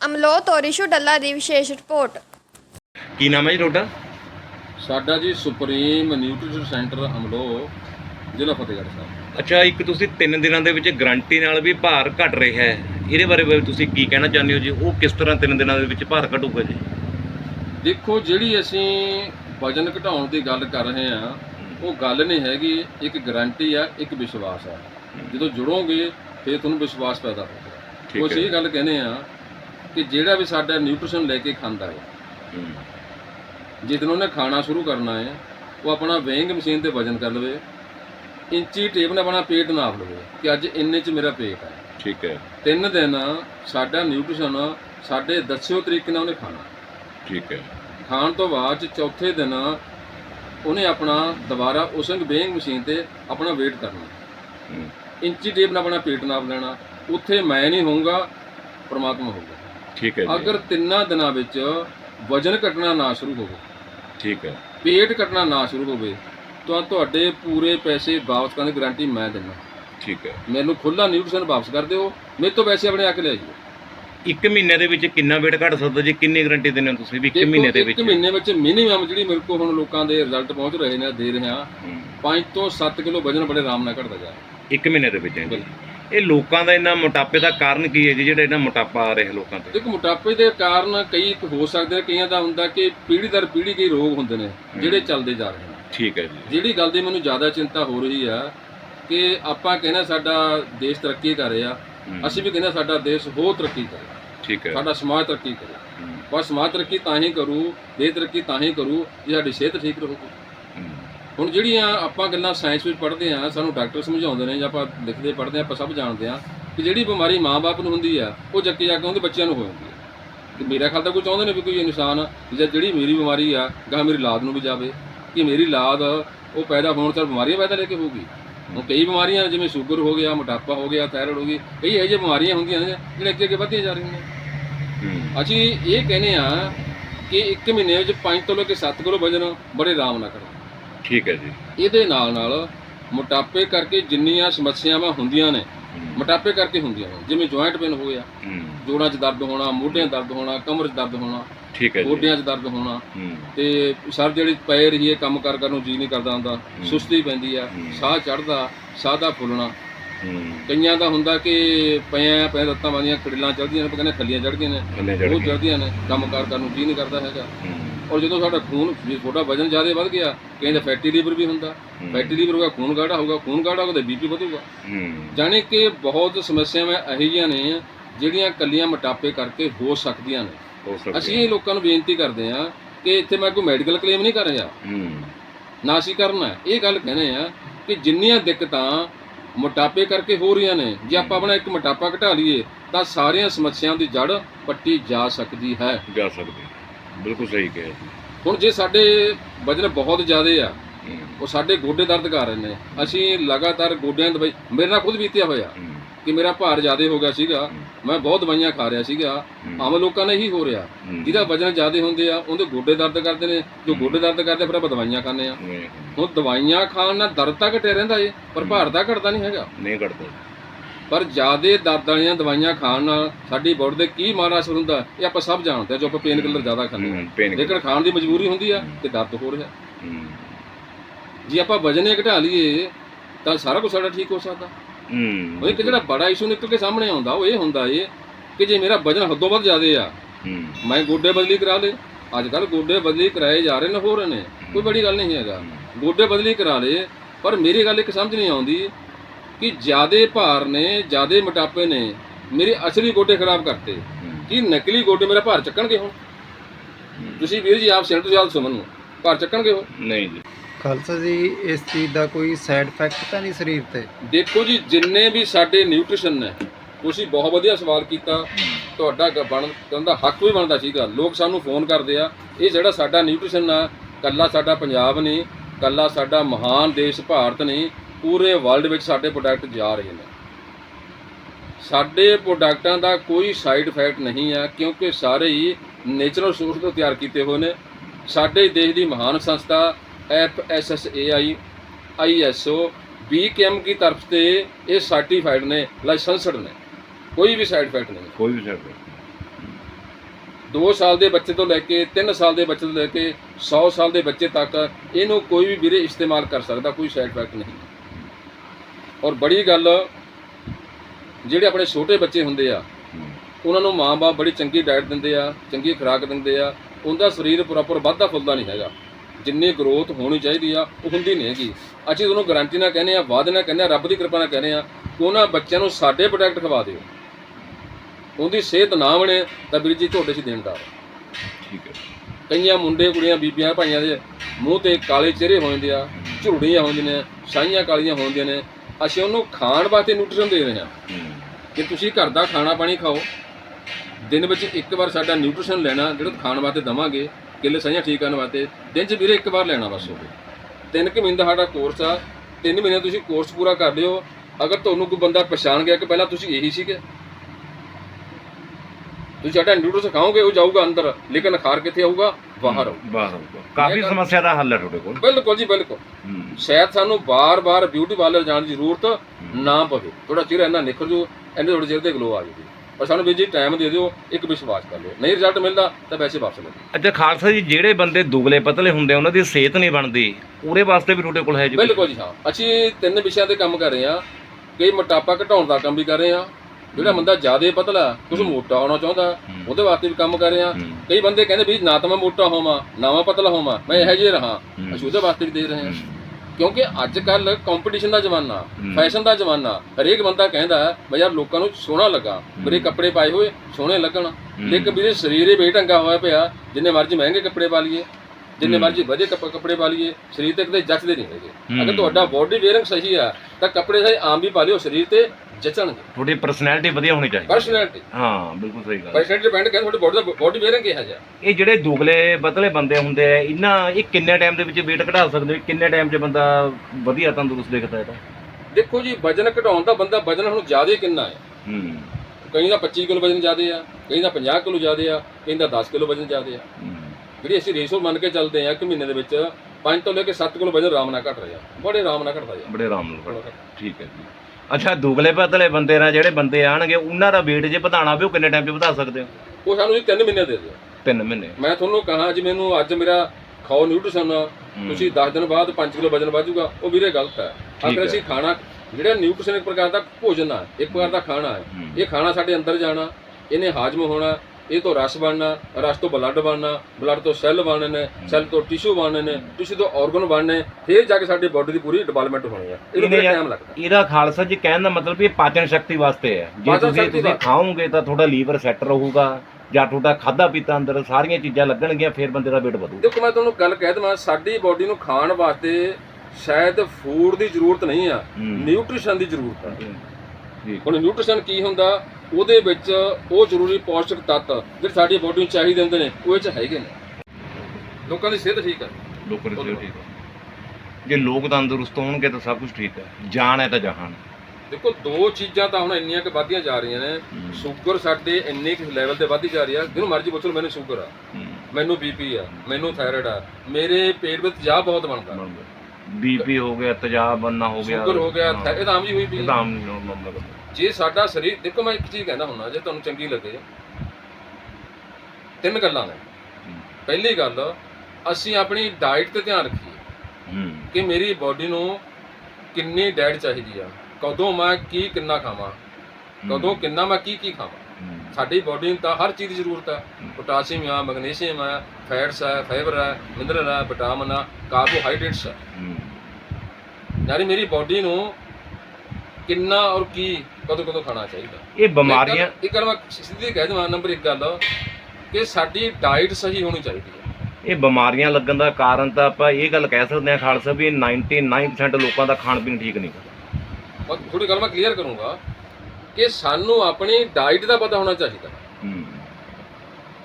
ਅਮਲੋ ਤੋਂ ਰਿਸ਼ੂ ਡੱਲਾ ਦੀ ਵਿਸ਼ੇਸ਼ ਰਿਪੋਰਟ। ਕੀ ਨਾਮ ਹੈ ਜੀ ਤੁਹਾਡਾ? ਸਾਡਾ ਜੀ ਸੁਪਰੀਮ ਨਿਊਟ੍ਰੀਸ਼ਨ ਸੈਂਟਰ ਅਮਲੋ ਜ਼ਿਲ੍ਹਾ ਫਤਿਹਗੜ੍ਹ ਸਾਹਿਬ। ਅੱਛਾ ਇੱਕ ਤੁਸੀਂ 3 ਦਿਨਾਂ ਦੇ ਵਿੱਚ ਗਰੰਟੀ ਨਾਲ ਵੀ ਭਾਰ ਘਟ ਰਿਹਾ ਹੈ। ਇਹਦੇ ਬਾਰੇ ਵੀ ਤੁਸੀਂ ਕੀ ਕਹਿਣਾ ਚਾਹੁੰਦੇ ਹੋ ਜੀ? ਉਹ ਕਿਸ ਤਰ੍ਹਾਂ 3 ਦਿਨਾਂ ਦੇ ਵਿੱਚ ਭਾਰ ਘਟੂਗਾ ਜੀ? ਦੇਖੋ ਜਿਹੜੀ ਅਸੀਂ ਵਜਨ ਘਟਾਉਣ ਦੀ ਗੱਲ ਕਰ ਰਹੇ ਆ ਉਹ ਗੱਲ ਨਹੀਂ ਹੈਗੀ ਇੱਕ ਗਾਰੰਟੀ ਆ ਇੱਕ ਵਿਸ਼ਵਾਸ ਆ। ਜਦੋਂ ਜੁੜੋਗੇ ਫਿਰ ਤੁਹਾਨੂੰ ਵਿਸ਼ਵਾਸ ਪੈਦਾ ਹੋਊਗਾ। ਠੀਕ ਕੁਛ ਹੈ। ਇਹ ਗੱਲ ਕਹਿੰਦੇ ਆ ਕਿ ਜਿਹੜਾ ਵੀ ਸਾਡਾ ਨਿਊਟ੍ਰੀਸ਼ਨ ਲੈ ਕੇ ਖਾਂਦਾ ਹੈ ਜਿੱਦਨ ਉਹਨੇ ਖਾਣਾ ਸ਼ੁਰੂ ਕਰਨਾ ਹੈ ਉਹ ਆਪਣਾ ਵੇਇੰਗ ਮਸ਼ੀਨ ਤੇ ਵਜਨ ਕਰ ਲਵੇ ਇੰਚੀ ਟੇਪ ਨਾਲ ਆਪਣਾ ਪੇਟ ਨਾਪ ਲਵੇ ਕਿ ਅੱਜ ਇੰਨੇ ਚ ਮੇਰਾ ਪੇਟ ਹੈ। ਠੀਕ ਹੈ। ਤਿੰਨ ਦਿਨ ਸਾਡਾ ਨਿਊਟ੍ਰੀਸ਼ਨ ਸਾਡੇ ਦੱਸਿਓ ਤਰੀਕੇ ਨਾਲ ਉਹਨੇ ਖਾਣਾ। ਠੀਕ ਹੈ। ਖਾਣ ਤੋਂ ਬਾਅਦ ਚ ਚੌਥੇ ਦਿਨ ਉਹਨੇ ਆਪਣਾ ਦੁਬਾਰਾ ਉਸ ਵੇਇੰਗ ਮਸ਼ੀਨ ਤੇ ਆਪਣਾ weight ਕਰਨਾ। ਇੰਚੀ ਟੇਪ ਨਾਲ ਆਪਣਾ ਪੇਟ ਨਾਪ ਲੈਣਾ। ਉੱਥੇ ਮੈਂ ਨਹੀਂ ਹੋਊਗਾ ਪ੍ਰਮਾਤਮਾ ਹੋਊਗਾ। ਠੀਕ ਹੈ ਜੀ। ਅਗਰ ਤਿੰਨਾਂ ਦਿਨਾਂ ਵਿੱਚ ਵਜਨ ਘਟਣਾ ਨਾ ਸ਼ੁਰੂ ਹੋਵੇ ਠੀਕ ਹੈ। ਪੇਟ ਕੱਟਣਾ ਨਾ ਸ਼ੁਰੂ ਹੋਵੇ ਤਾਂ ਤੁਹਾਡੇ ਪੂਰੇ ਪੈਸੇ ਵਾਪਸ ਕਰਨ ਦੀ ਗਾਰੰਟੀ ਮੈਂ ਦਿੰਦਾ। ਠੀਕ ਹੈ। ਮੈਨੂੰ ਖੁੱਲਾ ਨਿਊਟ੍ਰੀਸ਼ਨ ਵਾਪਸ ਕਰ ਦਿਓ ਮੇਰੇ ਤੋਂ ਪੈਸੇ ਆਪਣੇ ਆ ਕੇ ਲੈ ਜਾਓ। ਇੱਕ ਮਹੀਨੇ ਦੇ ਵਿੱਚ ਕਿੰਨਾ weight ਘਟ ਸਕਦਾ ਜੀ? ਕਿੰਨੀ ਗਰੰਟੀ ਦਿੰਦੇ ਹੋ ਤੁਸੀਂ ਵੀ ਇੱਕ ਮਹੀਨੇ ਦੇ ਇੱਕ ਵਿੱਚ ਮਹੀਨੇ ਵਿੱਚ ਮਿਨੀਮਮ ਜਿਹੜੀ ਮੇਰੇ ਕੋਲ ਹੁਣ ਲੋਕਾਂ ਦੇ ਰਿਜ਼ਲਟ ਪਹੁੰਚ ਰਹੇ ਨੇ ਦੇ ਰਹੇ ਹਾਂ ਹੂੰ, 5 ਤੋਂ 7 ਕਿਲੋ ਵਜਨ ਬੜੇ ਆਰਾਮ ਨਾਲ ਘਟਦਾ ਜਾ ਰਿਹਾ। ਇੱਕ ਮਹੀਨੇ ਦੇ ਵਿੱਚ ਜੀ। ਇਹ ਲੋਕਾਂ ਦਾ ਇੰਨਾ ਮੋਟਾਪੇ ਦਾ ਕਾਰਨ ਕੀ ਹੈ ਜੀ? ਜਿਹੜਾ ਇਹਨਾਂ ਮੋਟਾਪਾ ਆ ਰਿਹਾ ਲੋਕਾਂ ਤੇ? ਦੇਖੋ ਮੋਟਾਪੇ ਦੇ ਕਾਰਨ ਕਈ ਹੋ ਸਕਦੇ ਨੇ ਕਈਆਂ ਦਾ ਹੁੰਦਾ ਕਿ ਪੀੜ੍ਹੀ ਦਰ ਪੀੜ੍ਹੀ ਕਈ ਰੋਗ ਹੁੰਦੇ ਨੇ ਜਿਹੜੇ ਚੱਲਦੇ ਜਾ ਰਹੇ ਨੇ। ਠੀਕ ਹੈ ਜੀ। ਜਿਹੜੀ ਗੱਲ ਦੀ ਮੈਨੂੰ ਜ਼ਿਆਦਾ ਚਿੰਤਾ ਹੋ ਰਹੀ ਆ ਕਿ ਆਪਾਂ ਕਹਿੰਦੇ ਸਾਡਾ ਦੇਸ਼ ਤਰੱਕੀ ਕਰ ਰਿਹਾ ਅਸੀਂ ਵੀ ਕਹਿੰਦੇ ਸਾਡਾ ਦੇਸ਼ ਹੋਰ ਤਰੱਕੀ ਕਰੇ। ਠੀਕ ਹੈ। ਸਾਡਾ ਸਮਾਜ ਤਰੱਕੀ ਕਰੇ। ਪਰ ਸਮਾਜ ਤਰੱਕੀ ਤਾਂ ਹੀ ਕਰੂ ਦੇਸ਼ ਤਰੱਕੀ ਤਾਂ ਹੀ ਕਰੂ ਜੇ ਸਾਡੀ ਸਿਹਤ ਠੀਕ ਰਹੂਗੀ। ਹੁਣ ਜਿਹੜੀਆਂ ਆਪਾਂ ਗੱਲਾਂ ਸਾਇੰਸ ਵਿੱਚ ਪੜ੍ਹਦੇ ਆ ਸਾਨੂੰ ਡਾਕਟਰ ਸਮਝਾਉਂਦੇ ਨੇ ਜਾਂ ਆਪਾਂ ਲਿਖਦੇ ਪੜ੍ਹਦੇ ਆ ਆਪਾਂ ਸਭ ਜਾਣਦੇ ਆ ਕਿ ਜਿਹੜੀ ਬਿਮਾਰੀ ਮਾਂ-ਬਾਪ ਨੂੰ ਹੁੰਦੀ ਆ ਉਹ ਜੱਕੇ ਜਾ ਕੇ ਉਹਦੇ ਬੱਚਿਆਂ ਨੂੰ ਹੋ ਜਾਂਦੀ ਆ। ਤੇ ਮੇਰਾ ਖਿਆਲ ਤਾਂ ਕੋਈ ਚਾਹੁੰਦੇ ਨੇ ਵੀ ਕੋਈ ਇਨਸਾਨ ਜਾਂ ਜਿਹੜੀ ਮੇਰੀ ਬਿਮਾਰੀ ਆ ਗਾਂ ਮੇਰੀ ਔਲਾਦ ਨੂੰ ਵੀ ਜਾਵੇ ਕਿ ਮੇਰੀ ਔਲਾਦ ਉਹ ਪੈਦਾ ਹੋਣ ਤੋਂ ਬਿਮਾਰੀਆਂ ਪੈਦਾ ਲੈ ਕੇ ਹੋਊਗੀ। ਹੁਣ ਕਈ ਬਿਮਾਰੀਆਂ ਜਿਵੇਂ ਸ਼ੂਗਰ ਹੋ ਗਿਆ ਮੋਟਾਪਾ ਹੋ ਗਿਆ ਥਾਇਰਾਇਡ ਹੋ ਗਈ ਕਈ ਇਹੋ ਜਿਹੀਆਂ ਬਿਮਾਰੀਆਂ ਹੁੰਦੀਆਂ ਨੇ ਜਿਹੜੇ ਅੱਗੇ ਅੱਗੇ ਵਧਦੀਆਂ ਜਾ ਰਹੀਆਂ ਨੇ। ਅਸੀਂ ਇਹ ਕਹਿੰਦੇ ਆ ਕਿ ਇੱਕ ਮਹੀਨੇ ਵਿੱਚ 5 ਤੋਂ ਲੈ ਕੇ 7 ਕਿਲੋ ਵਜਨ ਬੜੇ ਆਰਾਮ ਨਾਲ ਕਰੋ। ਠੀਕ ਹੈ ਜੀ। ਇਹਦੇ ਨਾਲ ਨਾਲ ਮੋਟਾਪੇ ਕਰਕੇ ਜਿੰਨੀਆਂ ਸਮੱਸਿਆਵਾਂ ਹੁੰਦੀਆਂ ਨੇ ਹੂੰ, ਮੋਟਾਪੇ ਕਰਕੇ ਹੁੰਦੀਆਂ ਨੇ। ਜਿਵੇਂ ਜੁਆਇੰਟ ਪੇਨ ਹੋ ਗਿਆ ਹੂੰ, ਜੋੜਾਂ 'ਚ ਦਰਦ ਹੋਣਾ ਮੋਢਿਆਂ 'ਚ ਦਰਦ ਹੋਣਾ ਕਮਰ 'ਚ ਦਰਦ ਹੋਣਾ ਠੀਕ ਹੈ ਜੀ। ਗੋਡਿਆਂ 'ਚ ਦਰਦ ਹੋਣਾ। ਹੂੰ, ਤੇ ਸਰ ਜਿਹੜੀ ਪਏ ਰਹੀਏ ਕੰਮ ਕਰ ਕਰਨ ਨੂੰ ਜੀ ਨਹੀਂ ਕਰਦਾ ਹੁੰਦਾ ਸੁਸਤੀ ਪੈਂਦੀ ਆ ਹੂੰ। ਸਾਹ ਚੜਦਾ ਸਾਹ ਦਾ ਫੁੱਲਣਾ। ਹੂੰ, ਕਈਆਂ ਦਾ ਹੁੰਦਾ ਕਿ ਪਿਆ ਪੈ ਲੱਤਾਂ ਬਾਂਦੀਆਂ ਖੜੀਲਾਂ ਚੜਦੀਆਂ ਨੇ ਕਹਿੰਦੇ ਖੱਲੀਆਂ ਚੜਦੀਆਂ ਨੇ। ਥੱਲੇ ਚੜ੍ਹ ਉਹ। ਚੜਦੀਆਂ ਨੇ ਕੰਮ ਕਾਰ ਕਰਨ ਨੂੰ ਜੀ ਨਹੀਂ ਕਰਦਾ ਹੈਗਾ। ਹੂੰ, ਔਰ ਜਦੋਂ ਸਾਡਾ ਖੂਨ ਜੇ ਤੁਹਾਡਾ ਵਜਨ ਜ਼ਿਆਦਾ ਵੱਧ ਗਿਆ ਕਹਿੰਦੇ ਫੈਟੀ ਲੀਵਰ ਵੀ ਹੁੰਦਾ। ਫੈਟੀ ਲੀਵਰ ਹੋਗਾ ਖੂਨ ਗਾੜਾ ਹੋਊਗਾ ਖੂਨ ਗਾੜਾ ਹੋਗਾ ਤਾਂ ਬੀਪੀ ਵਧੂਗਾ। ਜਾਣੀ ਕਿ ਬਹੁਤ ਸਮੱਸਿਆਵਾਂ ਇਹੋ ਜਿਹੀਆਂ ਨੇ ਜਿਹੜੀਆਂ ਕੱਲੀਆਂ ਮੋਟਾਪੇ ਕਰਕੇ ਹੋ ਸਕਦੀਆਂ ਨੇ। ਅਸੀਂ ਇਹ ਲੋਕਾਂ ਨੂੰ ਬੇਨਤੀ ਕਰਦੇ ਹਾਂ ਕਿ ਇੱਥੇ ਮੈਂ ਕੋਈ ਮੈਡੀਕਲ ਕਲੇਮ ਨਹੀਂ ਕਰ ਰਿਹਾ। ਹੂੰ, ਨਾ ਅਸੀਂ ਕਰਨਾ। ਇਹ ਗੱਲ ਕਹਿੰਦੇ ਆ ਕਿ ਜਿੰਨੀਆਂ ਦਿੱਕਤਾਂ ਮੋਟਾਪੇ ਕਰਕੇ ਹੋ ਰਹੀਆਂ ਨੇ ਜੇ ਆਪਾਂ ਆਪਣਾ ਇੱਕ ਮੋਟਾਪਾ ਘਟਾ ਲਈਏ ਤਾਂ ਸਾਰੀਆਂ ਸਮੱਸਿਆਵਾਂ ਦੀ ਜੜ ਪੱਟੀ ਜਾ ਸਕਦੀ ਹੈ। ਜਾ ਸਕਦੇ ਬਿਲਕੁਲ ਸਹੀ ਕਿਹਾ ਹੁਣ ਜੇ ਸਾਡੇ ਵਜਨ ਬਹੁਤ ਜ਼ਿਆਦੇ ਆ ਉਹ ਸਾਡੇ ਗੋਡੇ ਦਰਦ ਕਰ ਰਹੇ ਨੇ। ਅਸੀਂ ਲਗਾਤਾਰ ਗੋਡਿਆਂ ਦੀ ਦਵਾਈ ਮੇਰੇ ਨਾਲ ਖੁਦ ਬੀਤਿਆ ਹੋਇਆ ਕਿ ਮੇਰਾ ਭਾਰ ਜ਼ਿਆਦਾ ਹੋ ਗਿਆ ਸੀਗਾ ਮੈਂ ਬਹੁਤ ਦਵਾਈਆਂ ਖਾ ਰਿਹਾ ਸੀਗਾ ਆਮ ਲੋਕਾਂ ਨੇ ਹੀ ਹੋ ਰਿਹਾ। ਜਿਹਦਾ ਵਜਨ ਜ਼ਿਆਦਾ ਹੁੰਦੇ ਆ ਉਹਦੇ ਗੋਡੇ ਦਰਦ ਕਰਦੇ ਨੇ। ਜੋ ਗੋਡੇ ਦਰਦ ਕਰਦੇ ਫਿਰ ਆਪਾਂ ਦਵਾਈਆਂ ਖਾਂਦੇ ਆ। ਹੁਣ ਦਵਾਈਆਂ ਖਾਣ ਨਾਲ ਦਰਦ ਤਾਂ ਘਟਿਆ ਰਹਿੰਦਾ ਏ ਪਰ ਭਾਰ ਤਾਂ ਘਟਦਾ ਨਹੀਂ ਹੈਗਾ। ਨਹੀਂ ਕਰਦਾ ਪਰ ਜ਼ਿਆਦੇ ਦਰਦ ਵਾਲੀਆਂ ਦਵਾਈਆਂ ਖਾਣ ਨਾਲ ਸਾਡੀ ਬੋਡੀ ਦੇ ਕੀ ਮਾੜਾ ਅਸਰ ਹੁੰਦਾ ਇਹ ਆਪਾਂ ਸਭ ਜਾਣਦੇ ਆ ਜੋ ਆਪਾਂ ਪੇਨ ਕਿਲਰ ਜ਼ਿਆਦਾ ਖਾਂਦੇ ਆ ਪੇਨ ਲੇਕਿਨ ਖਾਣ ਦੀ ਮਜਬੂਰੀ ਹੁੰਦੀ ਆ ਤੇ ਦਰਦ ਹੋ। ਰਿਹਾ ਹੂੰ ਜੇ ਆਪਾਂ ਵਜਨ ਹੀ ਘਟਾ ਲਈਏ ਤਾਂ ਸਾਰਾ ਕੁਝ ਸਾਡਾ ਠੀਕ ਹੋ ਸਕਦਾ। ਹੂੰ ਉਹ ਇੱਕ ਜਿਹੜਾ ਬੜਾ ਇਸ਼ੂ ਨਿਕਲ ਕੇ ਸਾਹਮਣੇ ਆਉਂਦਾ ਉਹ ਇਹ ਹੁੰਦਾ ਏ ਕਿ ਜੇ ਮੇਰਾ ਵਜਨ ਹੱਦੋਂ ਵੱਧ ਜ਼ਿਆਦੇ ਆ ਹੂੰ ਮੈਂ ਗੋਡੇ ਬਦਲੀ ਕਰਾ ਲੇ ਅੱਜ ਕੱਲ ਗੋਡੇ ਬਦਲੀ ਕਰਾਏ ਜਾ ਰਹੇ ਨੇ ਹੋ ਰਹੇ ਨੇ। ਕੋਈ ਬੜੀ ਗੱਲ ਨਹੀਂ ਹੈਗਾ। ਗੋਡੇ ਬਦਲੀ ਕਰਾ ਲੇ ਪਰ ਮੇਰੀ ਗੱਲ ਇੱਕ ਸਮਝ ਨਹੀਂ ਆਉਂਦੀ ਕਿ ਜਿਆਦੇ ਭਾਰ ਨੇ ਜਿਆਦੇ ਮੋਟਾਪੇ ਨੇ ਮੇਰੇ ਅਸਲੀ ਗੋਡੇ ਖਰਾਬ ਕਰਤੇ। ਕੀ ਨਕਲੀ ਗੋਡੇ ਮੇਰਾ ਭਾਰ ਚੱਕਣਗੇ ਹੁਣ? ਤੁਸੀਂ ਵੀਰ ਜੀ ਆਪ ਸੈਂਟਰ ਜਾਲ ਸੁਮਨ ਨੂੰ ਭਾਰ ਚੱਕਣਗੇ ਉਹ ਨਹੀਂ ਜੀ। ਖਾਲਸਾ ਜੀ ਇਸ ਚੀਜ਼ ਦਾ ਕੋਈ ਸਾਈਡ ਇਫੈਕਟ ਤਾਂ ਨਹੀਂ ਸਰੀਰ ਤੇ? ਦੇਖੋ ਜੀ ਜਿੰਨੇ ਵੀ ਸਾਡੇ ਨਿਊਟ੍ਰੀਸ਼ਨ ਨੇ ਤੁਸੀਂ ਬਹੁਤ ਵਧੀਆ ਸਵਾਲ ਕੀਤਾ। ਤੁਹਾਡਾ ਬਣ ਕਰਨ ਦਾ ਹੱਕ ਵੀ ਬਣਦਾ ਸੀਗਾ। ਲੋਕ ਸਾਨੂੰ ਫੋਨ ਕਰਦੇ ਆ ਇਹ ਜਿਹੜਾ ਸਾਡਾ ਨਿਊਟ੍ਰੀਸ਼ਨ ਆ ਕੱਲਾ ਸਾਡਾ ਪੰਜਾਬ ਨਹੀਂ ਕੱਲਾ ਸਾਡਾ ਮਹਾਨ ਦੇਸ਼ ਭਾਰਤ ਨਹੀਂ ਪੂਰੇ ਵਰਲਡ ਵਿੱਚ ਸਾਡੇ ਪ੍ਰੋਡਕਟ ਜਾ ਰਹੇ ਨੇ। ਸਾਡੇ ਪ੍ਰੋਡਕਟਾਂ ਦਾ ਕੋਈ ਸਾਈਡ ਇਫੈਕਟ ਨਹੀਂ ਹੈ ਕਿਉਂਕਿ ਸਾਰੇ ਹੀ ਨੇਚਰਲ ਸੋਰਸ ਤੋਂ ਤਿਆਰ ਕੀਤੇ ਹੋਏ ਨੇ। ਸਾਡੇ ਦੇਸ਼ ਦੀ ਮਹਾਨ ਸੰਸਥਾ F S S A I I S O B K BKM ਦੀ ਤਰਫ ਤੇ ਇਹ ਸਰਟੀਫਾਈਡ ਨੇ ਲਾਇਸੈਂਸਡ ਨੇ। ਕੋਈ ਵੀ ਸਾਈਡ ਇਫੈਕਟ ਨਹੀਂ। ਕੋਈ ਵੀ ਸਾਈਡ ਇਫੈਕਟ 2 ਸਾਲ ਦੇ ਬੱਚੇ ਤੋਂ ਲੈ ਕੇ ਤਿੰਨ ਸਾਲ ਦੇ ਬੱਚੇ ਤੋਂ ਲੈ ਕੇ 100 ਸਾਲ ਦੇ ਬੱਚੇ ਤੱਕ ਇਹਨੂੰ ਕੋਈ ਵੀ ਵੀਰੇ ਇਸਤੇਮਾਲ ਕਰ ਸਕਦਾ ਕੋਈ ਸਾਈਡ ਇਫੈਕਟ ਨਹੀਂ। ਔਰ ਬੜੀ ਗੱਲ ਜਿਹੜੇ ਆਪਣੇ ਛੋਟੇ ਬੱਚੇ ਹੁੰਦੇ ਆ ਉਹਨਾਂ ਨੂੰ ਮਾਂ-ਬਾਪ ਬੜੀ ਚੰਗੀ ਡਾਈਟ ਦਿੰਦੇ ਆ ਚੰਗੀ ਖੁਰਾਕ ਦਿੰਦੇ ਆ ਉਹਦਾ ਸਰੀਰ ਪ੍ਰੋਪਰ ਵੱਧਦਾ ਫੁੱਲਦਾ ਨਹੀਂ ਹੈਗਾ। ਜਿੰਨੀ ਗਰੋਥ ਹੋਣੀ ਚਾਹੀਦੀ ਆ ਉਹ ਹੁੰਦੀ ਨਹੀਂ ਹੈਗੀ। ਅਸੀਂ ਤੁਹਾਨੂੰ ਗਾਰੰਟੀ ਨਾਲ ਕਹਿੰਦੇ ਆ ਵਾਅਦੇ ਨਾਲ ਕਹਿੰਦੇ ਆ ਰੱਬ ਦੀ ਕਿਰਪਾ ਨਾਲ ਕਹਿੰਦੇ ਆ ਕਿ ਉਹਨਾਂ ਬੱਚਿਆਂ ਨੂੰ ਸਾਡੇ ਪ੍ਰੋਡਕਟ ਖਵਾ ਦਿਓ। ਉਹਦੀ ਸਿਹਤ ਨਾ ਬਣੇ ਤਾਂ ਵੀਰ ਜੀ ਤੁਹਾਡੇ 'ਚ ਦੇਣਦਾਰ ਠੀਕ ਹੈ। ਕਈਆਂ ਮੁੰਡੇ ਕੁੜੀਆਂ ਬੀਬੀਆਂ ਭਾਈਆਂ ਦੇ ਮੂੰਹ ਤੇ ਕਾਲੇ ਚਿਹਰੇ ਹੋ ਜਾਂਦੇ ਆ ਝੁਰੜੀਆਂ ਹੋ ਜਾਂਦੀਆਂ ਨੇ ਸਾਈਆਂ ਕਾਲੀਆਂ ਹੋ ਜਾਂਦੀਆਂ ਨੇ ਅਸੀਂ ਉਹਨੂੰ ਖਾਣ ਵਾਸਤੇ ਨਿਊਟ੍ਰੀਸ਼ਨ ਦੇ ਰਹੇ ਹਾਂ। ਕਿ ਤੁਸੀਂ ਘਰ ਦਾ ਖਾਣਾ ਪਾਣੀ ਖਾਓ। ਦਿਨ ਵਿੱਚ ਇੱਕ ਵਾਰ ਸਾਡਾ ਨਿਊਟ੍ਰੀਸ਼ਨ ਲੈਣਾ ਜਿਹੜਾ ਖਾਣ ਵਾਸਤੇ ਦਵਾਂਗੇ ਕਿੱਲੇ ਸਾਈਆਂ ਠੀਕ ਕਰਨ ਵਾਸਤੇ ਦਿਨ 'ਚ ਵੀਰੇ ਇੱਕ ਵਾਰ ਲੈਣਾ ਬਸ ਉਹ। ਤਿੰਨ ਕੁ ਮਹੀਨੇ ਦਾ ਸਾਡਾ ਕੋਰਸ ਆ ਤਿੰਨ ਮਹੀਨੇ ਤੁਸੀਂ ਕੋਰਸ ਪੂਰਾ ਕਰ ਲਿਓ। ਅਗਰ ਤੁਹਾਨੂੰ ਕੋਈ ਬੰਦਾ ਪਛਾਣ ਗਿਆ ਕਿ ਪਹਿਲਾਂ ਤੁਸੀਂ ਇਹੀ ਸੀਗੇ ਤੁਸੀਂ ਸਾਡਾ ਨਿਊਟ੍ਰੀਸ਼ਨ ਖਾਓਗੇ ਉਹ ਜਾਊਗਾ ਅੰਦਰ ਲੇਕਿਨ ਖਾਰ ਕਿੱਥੇ ਆਊਗਾ? ਬਾਹਰ ਆਊਗਾ। ਬਾਹਰ ਆਊਗਾ। ਕਾਫੀ ਸਮੱਸਿਆ ਦਾ ਹੱਲ ਹੈ ਤੁਹਾਡੇ ਕੋਲ। ਬਿਲਕੁਲ ਜੀ ਬਿਲਕੁਲ। ਸ਼ਾਇਦ ਸਾਨੂੰ ਬਾਰ-ਬਾਰ ਬਿਊਟੀ ਪਾਰਲਰ ਜਾਣ ਦੀ ਜ਼ਰੂਰਤ ਨਾ ਪਵੇ। ਥੋੜਾ ਚਿਹਰਾ ਇੰਨਾ ਨਿਖਰ ਜੂ ਇੰਨੇ ਥੋੜੇ ਚਿਹਰੇ ਤੇ ਗਲੋ ਆ ਜੂਗੀ ਪਰ ਸਾਨੂੰ ਵੀ ਜੀ ਟਾਈਮ ਦੇ ਦਿਓ ਇੱਕ ਵਿਸ਼ਵਾਸ ਕਰ ਲਿਓ। ਨਹੀਂ ਰਿਜ਼ਲਟ ਮਿਲਦਾ ਤਾਂ ਵੈਸੇ ਵਾਪਸ ਲੈ ਅੱਛਾ ਖਾਲਸਾ ਜੀ ਜਿਹੜੇ ਬੰਦੇ ਦੁਗਲੇ ਪਤਲੇ ਹੁੰਦੇ ਉਹਨਾਂ ਦੀ ਸਿਹਤ ਨਹੀਂ ਬਣਦੀ। ਉਹਦੇ ਵਾਸਤੇ ਵੀ ਤੁਹਾਡੇ ਕੋਲ ਹੈ ਜੀ? ਬਿਲਕੁਲ ਜੀ ਹਾਂ। ਅਸੀਂ ਤਿੰਨ ਵਿਸ਼ਿਆਂ ਤੇ ਕੰਮ ਕਰ ਰਹੇ ਹਾਂ। ਕਈ ਮੋਟਾਪਾ ਘਟਾਉਣ ਦਾ ਕੰਮ ਵੀ ਕਰ ਰਹੇ ਹਾਂ। ਜਿਹੜਾ ਬੰਦਾ ਜ਼ਿਆਦਾ ਪਤਲਾ ਕੁਝ ਮੋਟਾ ਹੋਣਾ ਚਾਹੁੰਦਾ ਉਹਦੇ ਵਾਸਤੇ ਵੀ ਕੰਮ ਕਰ ਰਹੇ। ਕਈ ਬੰਦੇ ਕਹਿੰਦੇ ਵੀ ਨਾ ਤਾਂ ਮੈਂ ਮੋਟਾ ਹੋਵਾਂ ਨਾ ਮੈਂ ਪਤਲਾ ਹੋਵਾਂ ਮੈਂ ਇਹੋ ਜਿਹੇ ਰਹਾ। ਅਸੀਂ ਉਹਦੇ ਵਾਸਤੇ ਵੀ ਦੇ ਰਹੇ ਹਾਂ। ਕਿਉਂਕਿ ਅੱਜ ਕੱਲ ਕੰਪੀਟੀਸ਼ਨ ਦਾ ਜ਼ਮਾਨਾ। ਫੈਸ਼ਨ ਦਾ ਜ਼ਮਾਨਾ ਹਰੇਕ ਬੰਦਾ ਕਹਿੰਦਾ ਵੀ ਯਾਰ ਲੋਕਾਂ ਨੂੰ ਸੋਹਣਾ ਲੱਗਾ ਮੇਰੇ ਕੱਪੜੇ ਪਾਏ ਹੋਏ ਸੋਹਣੇ ਲੱਗਣ। ਲੇਕਿਨ ਵੀਰੇ ਸਰੀਰ ਹੀ ਬੇਢੰਗਾ ਹੋਇਆ ਪਿਆ ਜਿੰਨੇ ਮਰਜ਼ੀ ਮਹਿੰਗੇ ਕੱਪੜੇ ਪਾ ਲਈਏ ਜਿੰਨੇ ਮਰਜ਼ੀ ਵਧੀਆ ਕੱਪ- ਕੱਪੜੇ ਪਾ ਲਈਏ ਸਰੀਰ ਤੇ ਕਿਤੇ ਜੱਚਦੇ ਨਹੀਂ ਹੈਗੇ। ਅਗਰ ਤੁਹਾਡਾ ਬੋਡੀ ਵੇਅਰਿੰਗ ਸਹੀ ਆ ਤਾਂ ਕੱਪੜੇ ਸਹੀ ਆਮ ਵੀ ਪਾ ਲਿਓ ਸਰੀਰ ਤੇ ਜਚਣਗੇ। ਤੁਹਾਡੀ ਪਰਸਨੈਲਿਟੀ ਵਧੀਆ ਹੋਣੀ ਚਾਹੀਦੀ। ਪਰਸਨੈਲਿਟੀ ਹਾਂ ਬਿਲਕੁਲ ਸਹੀ ਗੱਲ। ਪਰਸਨੈਲਿਟੀ ਡਿਪੈਂਡ ਕਰਦਾ ਤੁਹਾਡੀ ਬੋਡੀ ਦਾ ਬੋਡੀ ਵੇਅਰਿੰਗ ਕਿਹਾ ਜਾ ਇਹ ਜਿਹੜੇ ਦੁਗਲੇ ਪਤਲੇ ਬੰਦੇ ਹੁੰਦੇ ਆ ਇਹਨਾਂ ਇਹ ਕਿੰਨੇ ਟਾਈਮ ਦੇ ਵਿੱਚ weight ਘਟਾ ਸਕਦੇ? ਕਿੰਨੇ ਟਾਈਮ 'ਚ ਬੰਦਾ ਵਧੀਆ ਤੰਦਰੁਸਤ ਦਿਖਦਾ ਹੈ ਤਾਂ ਦੇਖੋ ਜੀ ਵਜਨ ਘਟਾਉਣ ਦਾ ਬੰਦਾ ਵਜਨ ਹੁਣ ਜ਼ਿਆਦਾ ਕਿੰਨਾ ਹੈ। ਹੂੰ। ਕਈ ਦਾ 25 ਕਿਲੋ ਵਜਨ ਜ਼ਿਆਦਾ ਆ ਕਈ ਦਾ 50 ਕਿਲੋ ਜ਼ਿਆਦਾ ਆ ਕਈ ਦਾ 10 ਕਿਲੋ ਵਜਨ ਜ਼ਿਆਦਾ ਆ। ਜਿਹੜੀ ਅਸੀਂ ਰੇਸ਼ੋ ਮੰਨ ਕੇ ਚੱਲਦੇ ਆ ਕਿ ਮਹੀਨੇ ਦੇ ਵਿੱਚ 5 ਤੋਂ ਲੈ ਕੇ 7 ਕਿਲੋ ਵਜਨ ਆਰਾਮ ਨਾਲ ਘਟ ਰਿਹਾ। ਬੜੇ ਆਰਾਮ ਨਾਲ ਘਟਦਾ ਜਾ। ਬੜੇ ਆਰਾਮ ਨਾਲ। ਠੀਕ ਹੈ ਜੀ। ਅੱਛਾ ਦੁਗਲੇ ਪਤਲੇ ਬੰਦੇ ਨਾਲ ਜਿਹੜੇ ਬੰਦੇ ਆਣਗੇ ਉਹਨਾਂ ਦਾ weight ਜੇ ਵਧਾਉਣਾ ਵੀ ਉਹ ਕਿੰਨੇ ਟਾਈਮ 'ਚ ਵਧਾ ਸਕਦੇ ਹੋ? ਉਹ ਸਾਨੂੰ ਜੀ 3 ਮਹੀਨੇ ਦੇ ਦਿਓ। 3 ਮਹੀਨੇ। ਮੈਂ ਤੁਹਾਨੂੰ ਕਹਾ ਜੀ ਮੈਨੂੰ ਅੱਜ ਮੇਰਾ ਖਾਓ ਨਿਊਟ੍ਰੀਸ਼ਨ ਤੁਸੀਂ 10 ਦਿਨ ਬਾਅਦ 5 ਕਿਲੋ ਵਜਨ ਵਧੂਗਾ ਉਹ ਵੀਰੇ ਗਲਤ ਹੈ। ਅਗਰ। ਅਸੀਂ ਖਾਣਾ ਜਿਹੜਾ ਨਿਊਟ੍ਰੀਸ਼ਨ ਇੱਕ ਪ੍ਰਕਾਰ ਦਾ ਭੋਜਨ ਆ ਇੱਕ ਪ੍ਰਕਾਰ ਦਾ ਖਾਣਾ ਹੂੰ। ਇਹ ਖਾਣਾ ਸਾਡੇ ਅੰਦਰ ਜਾਣਾ ਇਹਨੇ ਹਾਜ਼ਮ ਹੋਣਾ ਇਹ ਤੋਂ ਰਸ ਬਣਨਾ ਰਸ ਤੋਂ ਬਲੱਡ ਬਣਨਾ ਬਲੱਡ ਤੋਂ ਸੈੱਲ ਬਣਨੇ ਨੇ ਸੈੱਲ ਤੋਂ ਟਿਸ਼ੂ ਬਣਨੇ ਨੇ ਟਿਸ਼ੂ ਤੋਂ ਆਰਗਨ ਬਣਨੇ ਫਿਰ ਜਾ ਕੇ ਸਾਡੀ ਬਾਡੀ ਦੀ ਪੂਰੀ ਡਿਵੈਲਪਮੈਂਟ ਹੋਣੀ ਹੈ ਇਹਨੂੰ ਬੜਾ ਟਾਈਮ ਲੱਗਦਾ। ਇਹਦਾ ਖਾਲਸਾ ਜੀ ਕਹਿਣ ਦਾ ਮਤਲਬ ਇਹ ਪਾਚਨ ਸ਼ਕਤੀ ਵਾਸਤੇ ਹੈ ਜੇ ਤੁਸੀਂ ਖਾਓਗੇ ਤਾਂ ਤੁਹਾਡਾ ਲੀਵਰ ਸੈੱਟ ਰਹੂਗਾ ਜਾਂ ਤੁਹਾਡਾ ਖਾਦਾ ਪੀਤਾ ਅੰਦਰ ਸਾਰੀਆਂ ਚੀਜ਼ਾਂ ਲੱਗਣਗੀਆਂ ਫਿਰ ਬੰਦੇ ਦਾ weight ਵਧੂ ਦੇਖੋ ਮੈਂ ਤੁਹਾਨੂੰ ਗੱਲ ਕਹਿ ਦਵਾਂ ਸਾਡੀ ਬਾਡੀ ਨੂੰ ਖਾਣ ਵਾਸਤੇ ਸ਼ਾਇਦ ਫੂਡ ਦੀ ਜ਼ਰੂਰਤ ਨਹੀਂ ਆ। ਨਿਊਟ੍ਰੀਸ਼ਨ ਦੀ ਜ਼ਰੂਰਤ ਆ। ਹੁਣ ਨਿਊਟ੍ਰੀਸ਼ਨ ਕੀ ਹੁੰਦਾ? ਉਹਦੇ ਵਿੱਚ ਉਹ ਜ਼ਰੂਰੀ ਪੌਸ਼ਟਿਕ ਤੱਤ ਜਿਹੜੇ ਸਾਡੀ ਬਾਡੀ ਨੂੰ ਚਾਹੀਦੇ ਹੁੰਦੇ ਨੇ ਉਹ ਇਹ ਚ ਹੈਗੇ ਨੇ। ਲੋਕਾਂ ਦੀ ਸਿਹਤ ਠੀਕ ਹੈ ਲੋਕਾਂ ਦੀ ਸਿਹਤ ਠੀਕ ਹੈ ਜੇ ਲੋਕ ਤੰਦਰੁਸਤ ਹੋਣਗੇ ਤਾਂ ਸਭ ਕੁਝ ਠੀਕ ਹੈ ਜਾਨ ਹੈ ਤਾਂ ਜਹਾਨ। ਹੈ। ਦੇਖੋ ਦੋ ਚੀਜ਼ਾਂ ਤਾਂ ਹੁਣ ਇੰਨੀਆਂ ਕਿ ਵੱਧਦੀਆਂ ਜਾ ਰਹੀਆਂ ਨੇ। ਸ਼ੂਗਰ ਸਾਡੇ ਇੰਨੇ ਕਿ ਲੈਵਲ ਤੇ ਵੱਧਦੀ ਜਾ ਰਹੀ ਆ। ਜਿਹਨੂੰ ਮਰਜ਼ੀ ਪੁੱਛ ਲਓ ਮੈਨੂੰ ਸ਼ੂਗਰ ਆ। ਹੂੰ। ਮੈਨੂੰ ਬੀਪੀ ਆ। ਮੈਨੂੰ ਥਾਇਰਾਇਡ ਆ। ਮੇਰੇ ਪੇਟ ਵਿੱਚ ਤੇਜ਼ਾਬ ਬਹੁਤ ਬਣਦਾ। ਬੀਪੀ ਹੋ ਗਿਆ ਤੇਜ਼ਾਬ ਬੰਨਾ ਹੋ ਗਿਆ ਸ਼ੂਗਰ ਹੋ ਗਿਆ ਹਾਂ। ਇਹ ਤਾਂ ਆਮ ਜੀ ਹੋਈ ਪਈ ਇਹ। ਤਾਂ ਆਮ normal ਗੱਲ ਹੈ। ਜੇ ਸਾਡਾ ਸਰੀਰ ਦੇਖੋ ਮੈਂ ਇੱਕ ਚੀਜ਼ ਕਹਿੰਦਾ ਹੁੰਨਾ ਜੇ ਤੁਹਾਨੂੰ ਚੰਗੀ ਲੱਗੇ ਤਿੰਨ ਗੱਲਾਂ ਨੇ ਹੂੰ। ਪਹਿਲੀ ਗੱਲ ਅਸੀਂ ਆਪਣੀ ਡਾਈਟ ਤੇ ਧਿਆਨ ਰੱਖੀਏ ਹੂੰ ਕਿ ਮੇਰੀ ਬਾਡੀ ਨੂੰ ਕਿੰਨੀ ਡਾਈਟ ਚਾਹੀਦੀ ਆ ਕਦੋਂ ਮੈਂ ਕੀ ਕਿੰਨਾ ਖਾਵਾਂ ਕਦੋਂ ਕਿੰਨਾ ਮੈਂ ਕੀ ਕੀ ਖਾਵਾਂ ਹੂੰ। ਸਾਡੀ ਬਾਡੀ ਨੂੰ ਤਾਂ ਹਰ ਚੀਜ਼ ਦੀ ਜ਼ਰੂਰਤ ਹੈ। ਪੋਟਾਸ਼ੀਅਮ ਆ ਮੈਗਨੀਸ਼ੀਅਮ ਆ ਫੈਟਸ ਆ ਫਾਈਬਰ ਆ ਮਿਨਰਲ ਆ ਵਿਟਾਮਿਨ ਆ ਕਾਰਬੋਹਾਈਡਰੇਟਸ ਆ। ਯਾਨੀ ਮੇਰੀ ਬਾਡੀ ਨੂੰ ਕਿੰਨਾ ਔਰ ਕੀ ਕਦੋਂ ਕਦੋਂ ਖਾਣਾ ਚਾਹੀਦਾ। ਇਹ ਬਿਮਾਰੀਆਂ ਇੱਕ ਗੱਲ- ਮੈਂ ਸਿੱਧੀ ਕਹਿ ਦਵਾਂ ਨੰਬਰ ਇੱਕ ਗੱਲ ਕਿ ਸਾਡੀ ਡਾਈਟ ਸਹੀ ਹੋਣੀ ਚਾਹੀਦੀ ਹੈ। ਇਹ ਬਿਮਾਰੀਆਂ ਲੱਗਣ ਦਾ ਕਾਰਨ ਤਾਂ ਆਪਾਂ ਇਹ ਗੱਲ ਕਹਿ ਸਕਦੇ ਹਾਂ ਖਾਲਸਾ ਵੀ 99% ਲੋਕਾਂ ਦਾ ਖਾਣ ਪੀਣ ਠੀਕ ਨਹੀਂ ਥੋੜੀ ਗੱਲ ਮੈਂ ਕਲੀਅਰ ਕਰੂੰਗਾ। ਕਿ ਸਾਨੂੰ ਆਪਣੀ ਡਾਈਟ ਦਾ ਪਤਾ ਹੋਣਾ ਚਾਹੀਦਾ। ਹੂੰ।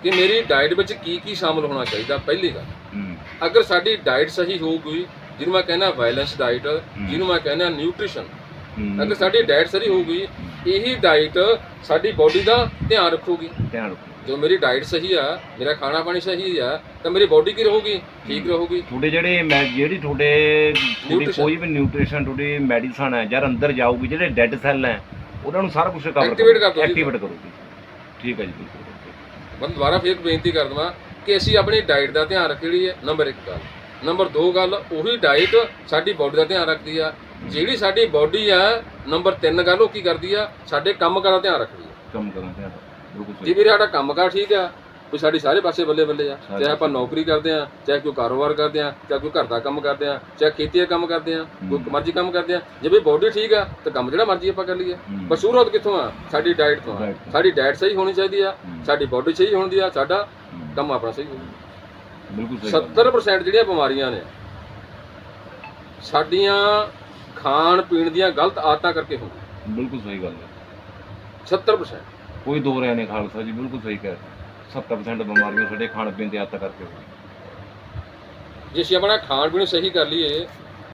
ਕਿ ਮੇਰੀ ਡਾਈਟ ਵਿੱਚ ਕੀ ਕੀ ਸ਼ਾਮਲ ਹੋਣਾ ਚਾਹੀਦਾ ਪਹਿਲੀ ਗੱਲ। ਹੂੰ। ਅਗਰ ਸਾਡੀ ਡਾਈਟ ਸਹੀ ਹੋਊਗੀ ਜਿਹਨੂੰ ਮੈਂ ਕਹਿੰਦਾ ਬੈਲੈਂਸ ਡਾਈਟ ਜਿਹਨੂੰ ਮੈਂ ਕਹਿੰਦਾ ਨਿਊਟ੍ਰੀਸ਼ਨ। ਅਗਰ ਸਾਡੀ ਡਾਈਟ ਸਹੀ ਹੋਊਗੀ ਇਹੀ ਡਾਈਟ ਸਾਡੀ ਬਾਡੀ ਦਾ ਧਿਆਨ ਰੱਖੂਗੀ। ਧਿਆਨ ਰੱਖੋ ਜੋ ਮੇਰੀ ਡਾਈਟ ਸਹੀ ਆ ਮੇਰਾ ਖਾਣਾ ਪਾਣੀ ਸਹੀ ਆ ਤਾਂ ਮੇਰੀ ਬਾਡੀ ਕੀ ਰਹੂਗੀ? ਠੀਕ ਰਹੂਗੀ। ਤੁਹਾਡੇ ਜਿਹੜੇ ਮੈਂ ਜਿਹੜੀ ਤੁਹਾਡੇ. ਕੋਈ ਵੀ ਨਿਊਟ੍ਰੀਸ਼ਨ ਤੁਹਾਡੀ ਮੈਡੀਸਨ ਹੈ ਯਾਰ ਅੰਦਰ ਜਾਊਗੀ ਜਿਹੜੇ ਡੈਡ ਸੈੱਲ ਹੈ ਉਹਨਾਂ ਨੂੰ ਸਾਰਾ ਕੁਝ ਕਵਰ Activate ਕਰ ਦਊਗੀ। ਐਕਟੀਵੇਟ ਕਰੂਗੀ ਠੀਕ ਹੈ ਜੀ ਬਿਲਕੁਲ ਮੈਂ ਦੁਬਾਰਾ ਫੇਰ ਬੇਨਤੀ ਕਰ ਦਵਾਂ ਕਿ ਅਸੀਂ ਆਪਣੀ ਡਾਈਟ ਦਾ ਧਿਆਨ ਰੱਖ ਲਈ ਹੈ ਨੰਬਰ 1 ਗੱਲ। ਨੰਬਰ 2 ਗੱਲ ਉਹੀ ਡਾਈਟ ਸਾਡੀ ਬਾਡੀ ਦਾ ਧਿਆਨ ਰੱਖਦੀ ਆ। ਜਿਹੜੀ ਸਾਡੀ ਬਾਡੀ ਆ ਨੰਬਰ 3 ਗੱਲ ਉਹ ਕੀ ਕਰਦੀ ਆ ਸਾਡੇ ਕੰਮ ਦਾ ਧਿਆਨ ਰੱਖਦੀ ਆ। ਕੰਮ ਕਰਨ ਤੇ ਬਿਲਕੁਲ ਜੇ ਵੀਰੇ ਸਾਡਾ ਕੰਮ ਕਾਰ ਠੀਕ ਆ ਕੋਈ ਸਾਡੀ ਸਾਰੇ ਪਾਸੇ ਬੱਲੇ ਬੱਲੇ ਆ। ਚਾਹੇ ਆਪਾਂ ਨੌਕਰੀ ਕਰਦੇ ਆ ਚਾਹੇ ਕੋਈ ਕਾਰੋਬਾਰ ਕਰਦੇ ਆ ਚਾਹੇ ਕੋਈ ਘਰ ਦਾ ਕੰਮ ਕਰਦੇ ਆ ਚਾਹੇ ਖੇਤੀ ਦਾ ਕੰਮ ਕਰਦੇ ਆ ਕੋਈ ਮਰਜ਼ੀ ਕੰਮ ਕਰਦੇ ਆ। ਜੇ ਵੀ ਬਾਡੀ ਠੀਕ ਆ ਤਾਂ ਕੰਮ ਜਿਹੜਾ ਮਰਜ਼ੀ ਆਪਾਂ ਕਰ ਲਈਏ। ਪਰ ਸ਼ੁਰੂਆਤ ਕਿੱਥੋਂ ਆ? ਸਾਡੀ ਡਾਈਟ ਤੋਂ ਆ। ਸਾਡੀ ਡਾਈਟ ਸਹੀ ਹੋਣੀ ਚਾਹੀਦੀ ਆ। ਸਾਡੀ ਬਾਡੀ ਸਹੀ ਹੋਣੀ ਆ ਸਾਡਾ। ਕੰਮ ਆਪਣਾ ਸਹੀ ਹੋਣਾ ਬਿਲਕੁਲ ਸਹੀ ਗੱਲ ਹੈ। 70% ਜਿਹੜੀਆਂ ਬਿਮਾਰੀਆਂ ਨੇ ਸਾਡੀਆਂ ਖਾਣ ਪੀਣ ਦੀਆਂ ਗਲਤ ਆਦਤਾਂ ਕਰਕੇ ਹੁੰਦੀਆਂ ਬਿਲਕੁਲ ਸਹੀ ਗੱਲ ਹੈ 70% ਕੋਈ ਦੋ ਰਿਆ ਨਹੀਂ ਖਾਲਸਾ ਜੀ ਬਿਲਕੁਲ ਸਹੀ ਕਹਿ ਰਹੇ 70% ਬਿਮਾਰੀਆਂ ਸਾਡੇ ਖਾਣ ਪੀਣ ਦੀ ਆਦਤ ਕਰਕੇ ਹੋਈਆਂ ਜੇ ਅਸੀਂ ਆਪਣਾ ਖਾਣ ਪੀਣ ਸਹੀ ਕਰ ਲਈਏ